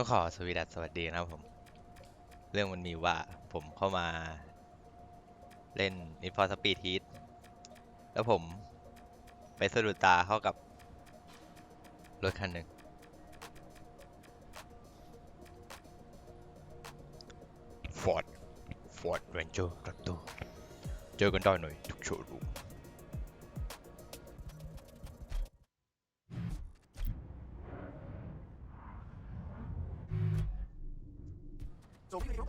ก็ขอสวีดัสสวัสดีนะครับผม เรื่องมันมีว่าผมเข้ามาเล่น Need for Speed Heat แล้วผมไปสะดุดตาเข้ากับรถคันหนึ่ง Ford Ford Ranger Raptor เจอกันได้หน่อยทุกโชว์รูม 走开！走！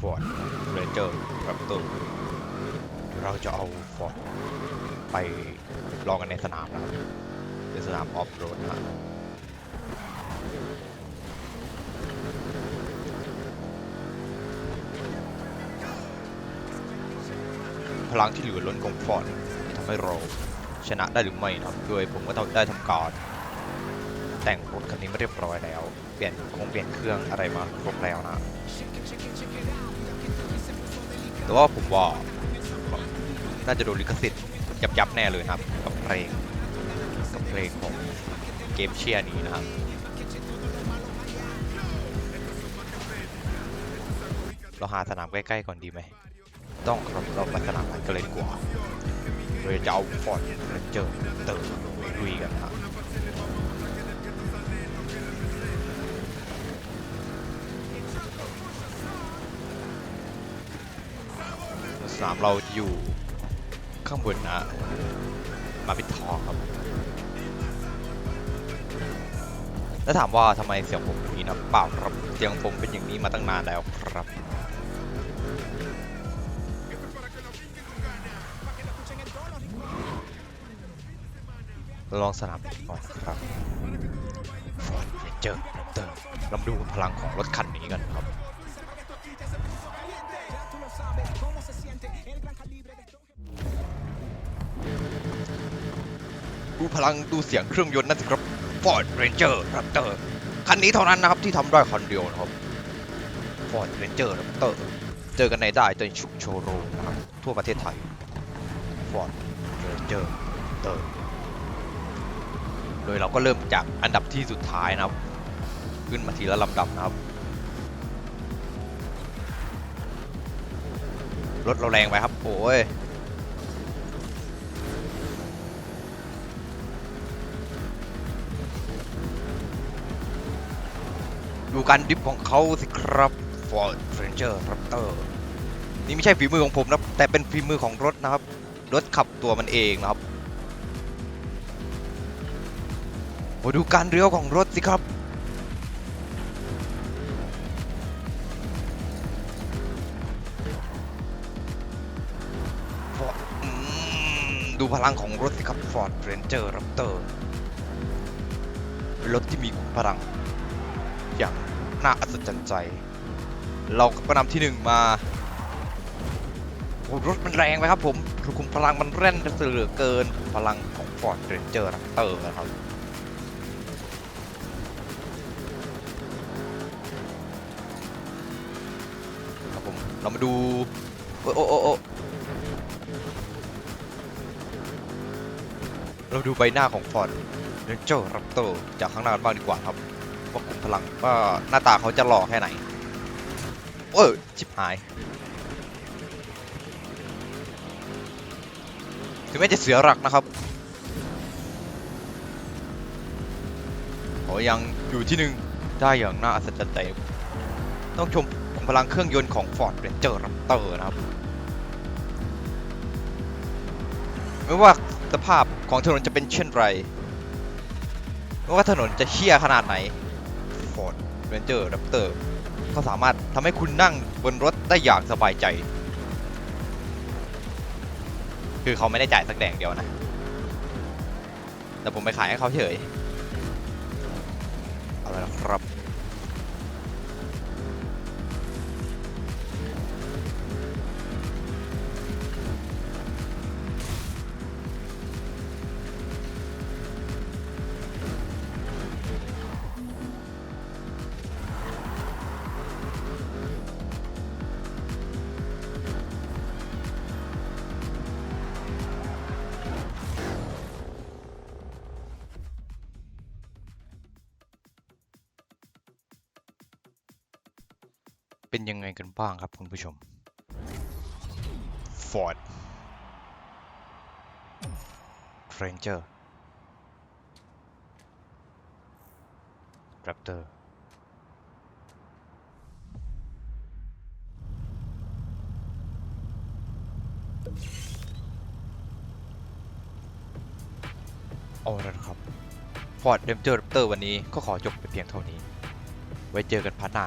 ฟอร์ดเรนเจอร์ครับตัวเราจะเอาฟอร์ดไปลองกันในสนามนะครับเป็นสนามออฟโรดนะพลังที่เหลือล้นของฟอร์ดที่ทำให้เราชนะได้หรือไม่นะครับโดยผมก็ต้องได้ทำการแต่งรถคันนี้มาเรียบร้อยแล้ว เปลี่ยนคงเปลี่ยนเครื่องอะไรมาครบแล้วนะ แต่ว่าผมว่าน่าจะโดนลิขสิทธิ์ยับยับแน่เลยครับ กับเพลงกับเพลงของเกมเชียร์นี้นะครับเราหาสนามใกล้ๆก่อนดีไหม ต้องครับเราไปสนามนั้นกันเลยดีกว่าเราจะเอาฟอร์ดเรนเจอร์เติมลุยกันครับ สนามเราอยู่ข้างบนนะ มาปิดทองครับ แล้วถามว่าทำไมเสียงผมนอย่างนี้นะเปล่าครับเสียงผมเป็นอย่างนี้มาตั้งนานแล้วครับลองสนามบินก่อนครับฟอร์ดเรนเจอร์เตอร์เรามาดูพลังของรถคันนี้กันครับ ดูพลังดูเสียงเครื่องยนต์นั่นสิครับ Ford Ranger Raptor คันนี้เท่านั้นนะครับที่ทำได้คันเดียวนะครับ Ford Ranger Raptor เจอกันในได้เจอชุกโชว์รูมนะครับทั่วประเทศไทย Ford Ranger Raptor โดยเราก็เริ่มจากอันดับที่สุดท้ายนะครับ ขึ้นมาทีละลำดับนะครับ รถเราแรงไปครับโอ้ยดูการดิฟของเขาสิครับ Ford Ranger Raptor นี่ไม่ใช่ฝีมือของผมนะแต่เป็นฝีมือของรถนะครับ รถขับตัวมันเองนะครับโอ้ดูการเลี้ยวของรถสิครับ ดูพลังของรถสิครับ Ford Ranger Raptor เป็นรถที่มีพลัง อย่างน่าอัศจรรย์ใจ เราก็นำที่หนึ่งมา รถมันแรงไปครับผมคุมพลังมันแร่นเหลือเกินพลังของ Ford Ranger Raptor นะครับโผมเรามาดู โอ้โอ้โอ้ เราดูใบหน้าของฟอร์ดเรนเจอร์รับเตอร์จากข้างหน้ากันบ้างดีกว่าครับ ว่าขุมพลังว่าหน้าตาเขาจะหล่อแค่ไหน เออชิบหาย ถึงแม้จะเสียหลักนะครับเขายังอยู่ที่หนึ่งได้อย่างน่าอัศจรรย์ใจต้องชมขุมพลังเครื่องยนต์ของ Ford Ranger Raptor นะครับ ไม่ว่า สภาพของถนนจะเป็นเช่นไรไม่ว่าถนนจะเชี่ยขนาดไหน Ford Ranger Raptor ก็สามารถทำให้คุณนั่งบนรถได้อย่างสบายใจ คือเขาไม่ได้จ่ายสักแดงเดียวนะ แต่ผมไปขายให้เขาเฉย เอาละครับ เป็นยังไงกันบ้างครับคุณผู้ชม Ford Ranger Raptor เตอร์เอาละครับ Ford Ranger Raptor วันนี้ก็ขอจบไปเพียงเท่านี้ ไว้เจอกันพัดหน้า